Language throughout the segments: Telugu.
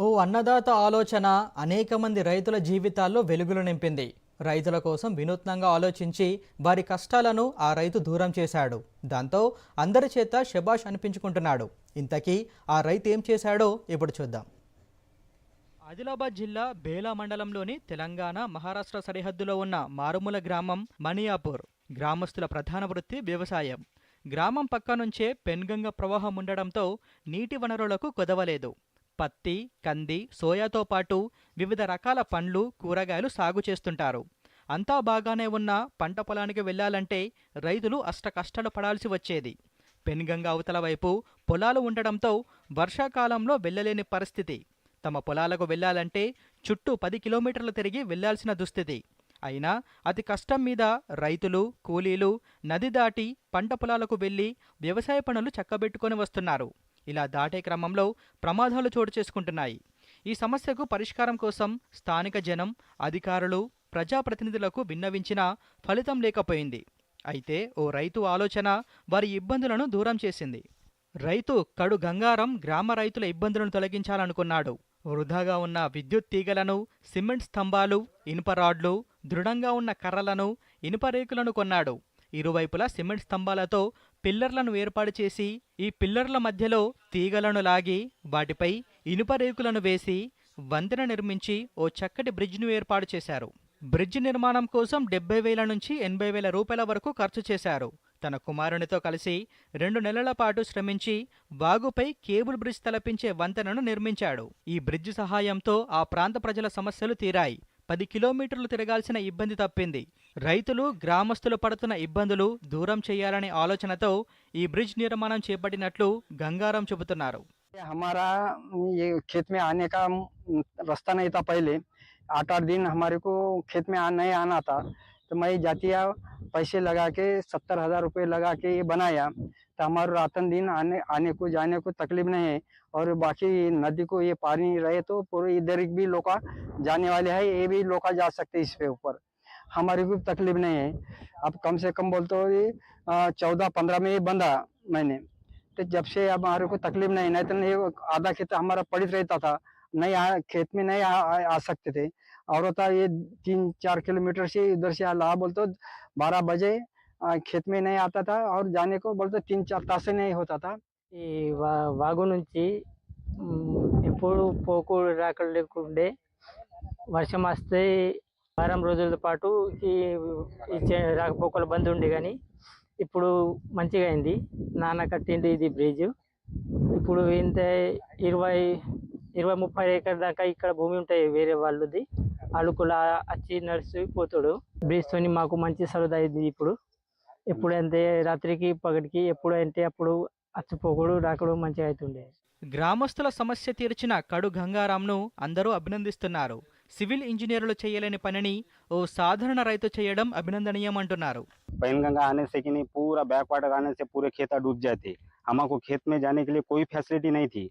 ఓ అన్నదాత ఆలోచన అనేక మంది రైతుల జీవితాల్లో వెలుగులు నింపింది. రైతుల కోసం వినూత్నంగా ఆలోచించి వారి కష్టాలను ఆ రైతు దూరం చేశాడు. దాంతో అందరి చేత శబాష్ అనిపించుకుంటున్నాడు. ఇంతకీ ఆ రైతు ఏం చేశాడో ఇప్పుడు చూద్దాం. ఆదిలాబాద్ జిల్లా బేలా మండలంలోని తెలంగాణ మహారాష్ట్ర సరిహద్దులో ఉన్న మారుమూల గ్రామం మణియాపూర్ గ్రామస్తుల ప్రధాన వృత్తి వ్యవసాయం. గ్రామం పక్క నుంచే పెన్గంగ ప్రవాహం ఉండడంతో నీటి వనరులకు కొదవలేదు. పత్తి కంది సోయాతో పాటు వివిధ రకాల పండ్లు కూరగాయలు సాగు చేస్తుంటారు. అంతా బాగానే ఉన్న పంట పొలానికి వెళ్ళాలంటే రైతులు అష్ట కష్టాలు పడాల్సి వచ్చేది. పెన్గంగ అవతల వైపు పొలాలు ఉండడంతో వర్షాకాలంలో వెళ్ళలేని పరిస్థితి. తమ పొలాలకు వెళ్ళాలంటే చుట్టూ పది కిలోమీటర్లు తిరిగి వెళ్ళాల్సిన దుస్థితి. అయినా అతి కష్టం మీద రైతులు కూలీలు నది దాటి పంట పొలాలకు వెళ్ళి వ్యవసాయ పనులు చక్కబెట్టుకొని వస్తున్నారు. ఇలా దాటే క్రమంలో ప్రమాదాలు చోటు చేసుకుంటున్నాయి. ఈ సమస్యకు పరిష్కారం కోసం స్థానిక జనం అధికారులు ప్రజాప్రతినిధులకు విన్నవించినా ఫలితం లేకపోయింది. అయితే ఓ రైతు ఆలోచన వారి ఇబ్బందులను దూరం చేసింది. రైతు కడు గంగారం గ్రామ రైతుల ఇబ్బందులను తొలగించాలనుకున్నాడు. వృధాగా ఉన్న విద్యుత్ తీగలను సిమెంట్ స్తంభాలు ఇనుప రాడ్లు దృఢంగా ఉన్న కర్రలను ఇనుప రేకులను కొన్నాడు. ఇరువైపులా సిమెంట్ స్తంభాలతో పిల్లర్లను ఏర్పాటు చేసి ఈ పిల్లర్ల మధ్యలో తీగలను లాగి వాటిపై ఇనుప రేకులను వేసి వంతెన నిర్మించి ఓ చక్కటి బ్రిడ్జ్ను ఏర్పాటు చేశారు. బ్రిడ్జ్ నిర్మాణం కోసం డెబ్బై వేల నుంచి ఎనభై వేల రూపాయల వరకు ఖర్చు చేశారు. తన కుమారునితో కలిసి రెండు నెలల పాటు శ్రమించి వాగుపై కేబుల్ బ్రిడ్జ్ తలపించే వంతెనను నిర్మించాడు. ఈ బ్రిడ్జ్ సహాయంతో ఆ ప్రాంత ప్రజల సమస్యలు తీరాయి. పది కిలోమీటర్లు తిరగాల్సిన ఇబ్బంది తప్పింది రైతులు గ్రామస్తులు పడుతున్న ఇబ్బందులు దూరం చేయాలనే ఆలోచనతో ఈ బ్రిడ్జ్ నిర్మాణం చేపట్టినట్లు గంగారాం చెబుతున్నారు हमारा ये खेत में आने का म, रास्ता नहीं था पहले आठ आठ दिन हमारे को खेत में आ, नहीं आना था तो मैं जातिया पैसे लगा के सत्तर हजार रुपये लगा के ये बनाया तो हमारे रातन दिन आने आने को जाने को तकलीफ़ नहीं है। और बाकी नदी को ये पानी रहे तो पूरे इधर भी लोग जाने वाले हैं ये भी लोग जा सकते इस पे ऊपर। हमारी को तकलीफ़ नहीं है। अब कम से कम बोलते हो चौदह पंद्रह में ये बंधा मैंने। तो जब से अब हमारे को तकलीफ़ नहीं नहीं तो नहीं आधा खेत हमारा पड़ित रहता था। नहीं आ, खेत में नहीं आ, आ, आ सकते थे। और होता ये तीन चार किलोमीटर से इधर से ला बोलते बारह बजे खेत में नहीं आता था और जाने को बोलते तीन चार तासे नहीं होता था ఈ వా- వాగు నుంచి మ్, ఎప్పుడు పోకూడు రాకలు లేకుండే వర్షం వస్తే వారం రోజుల పాటు ఈ ఈ చే- రాకపోకలు బంద్ ఉండే కానీ ఇప్పుడు మంచిగా అయింది నాన్న కట్టింది ఇది బ్రిడ్జ్ ఇప్పుడు ఇంత ఇరవై ఇరవై ముప్పై ఎకర్ దాకా ఇక్కడ భూమి ఉంటాయి వేరే వాళ్ళది అలుకులా వచ్చి నడిచి పోతాడు బ్రిడ్జ్ తోని మాకు మంచి సరదా అయింది ఇప్పుడు ఎప్పుడంటే రాత్రికి పగటికి ఎప్పుడు అంటే అప్పుడు అచ్చిపోకుడు రాకడు మంచిగా అవుతుండే గ్రామస్తుల సమస్య తీర్చిన కడు గంగారాంను అందరూ అభినందిస్తున్నారు సివిల్ ఇంజనీర్లు చేయలేని పనిని ఓ సాధారణ రైతు చేయడం అభినందనీయమంటున్నారు पैनगंगा आने से कि नहीं पूरा बैक वाटर आने से पूरे खेता डूब जाते हमको खेत में जाने के लिए कोई फैसिलिटी नहीं थी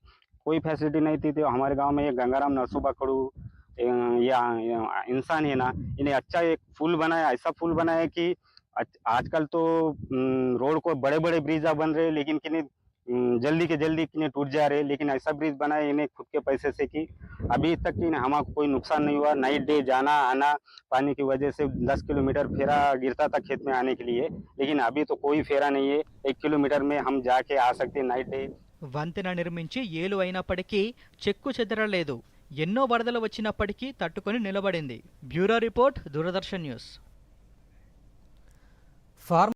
कोई फैसिलिटी नहीं थी तो हमारे गांव में ये गंगाराम नरसू बखड़ू या इंसान है ना इन्हें अच्छा एक पुल बनाया ऐसा पुल बनाया कि आज- आजकल तो हम्म, रोड को बड़े बड़े ब्रिज बन रहे हैं, लेकिन कि नहीं हम्म, जल्दी के जल्दी कि नहीं टूट जा रहे लेकिन ऐसा ब्रिज बनाया इन्हें खुद के पैसे से कि अभी तक कि नहीं हमारा कोई नुकसान नहीं हुआ नाइट डे जाना आना पानी की वजह से 10 किलोमीटर फेरा गिरता था खेत में आने के लिए लेकिन अभी तो कोई फेरा नहीं है एक किलोमीटर में हम जाके आ सकते हैं नाइट डे వంతెన నిర్మించి ఏలు అయినప్పటికీ చెక్కు చెదరలేదు ఎన్నో వరదలు వచ్చినప్పటికీ తట్టుకొని నిలబడింది bureau report Doordarshan news Farm